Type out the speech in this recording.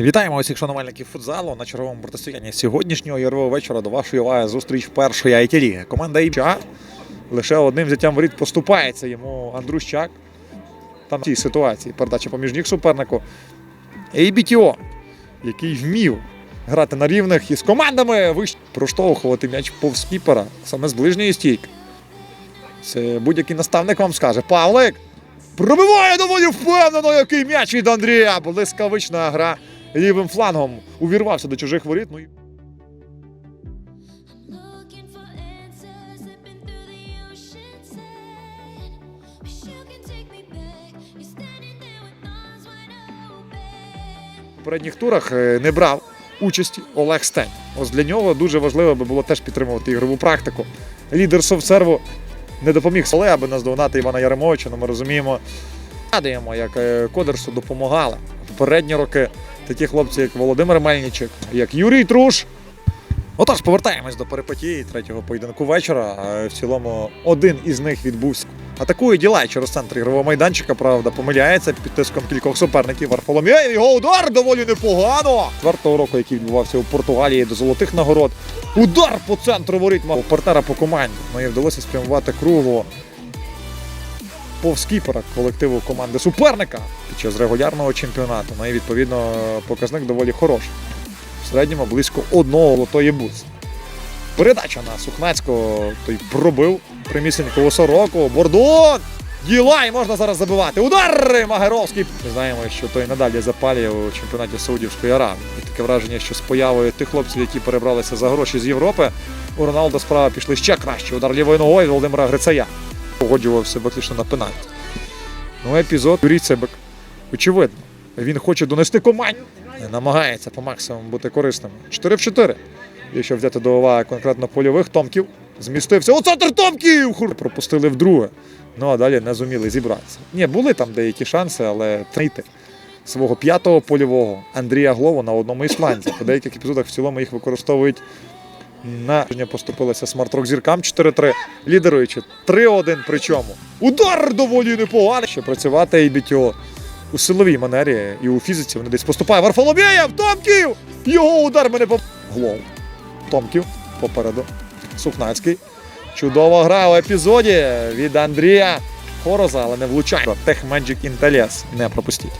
Вітаємо усіх шанувальників футзалу на черговому протистоянні сьогоднішнього ярового вечора до вашої уваги зустріч першої ліги Команда ІПЧА лише одним взяттям воріт поступається йому Андрущак. Там в цій ситуації передача поміж ніг супернику. ABTO, який вмів грати на рівних із командами вище проштовхувати м'яч повз кіпера, саме з ближньої стійки. Це будь-який наставник вам скаже. Павлик! Пробиває доволі впевнено, який м'яч від Андрія. Блискавична гра лівим флангом. Увірвався до чужих воріт. Ну, в попередніх турах е, не брав участі Олег Стень. Ось для нього дуже важливо би було теж підтримувати ігрову практику. Лідер совсерву не допоміг Соле, аби наздогнати Івана Яремовича. Ну ми розуміємо. Згадуємо, як е, Кодерсу допомагали попередні роки такі хлопці, як Володимир Мельничик, як Юрій Труш. Отож, повертаємось до перипетії третього поєдинку вечора. В цілому один із них відбувся. Атакує Ділай через центр ігрового майданчика, правда, помиляється під тиском кількох суперників. Варфоломєєв, його удар доволі непогано. Четвертого року, який відбувався у Португалії до золотих нагород. Удар по центру воріт мав партнера по команді. Ну вдалося спрямувати кругло повз кіпера колективу команди суперника під час регулярного чемпіонату. Ну і відповідно показник доволі хороший. В середньому близько одного лотої бус. Передача на Сухнацького, той пробив примісінько сороку. Бордон! Ділай можна зараз забивати. Удар! Магеровський. Ми знаємо, що той надалі запалює у чемпіонаті Саудівської Аравії. І таке враження, що з появою тих хлопців, які перебралися за гроші з Європи, у Роналдо справа пішли ще краще. Удар лівою ногою Володимира Грицая. Погоджувався виключно на пенальті. Ну, епізод Юрій Цибик. Очевидно, він хоче донести команду. Намагається по максимуму бути корисним. 4 в 4. Якщо взяти до уваги конкретно польових томків, змістився у центр томків! Хур! Пропустили вдруге. Ну а далі не зуміли зібратися. Ні, були там деякі шанси, але знайти свого п'ятого польового Андрія Глову на одному із фланзів. У деяких епізодах в цілому їх використовують на поступилися смарт-рок зіркам 4-3, лідеруючи 3-1 причому. Удар доволі непоганий. Ще працювати і БТО у силовій манері і у фізиці вони десь поступає. Варфоломєєв! Томків! Його удар мене по Глов. Томків попереду. Сухнацький. Чудова гра у епізоді від Андрія Хороза, але не влучає. Тех Magic Intellias не пропустіть.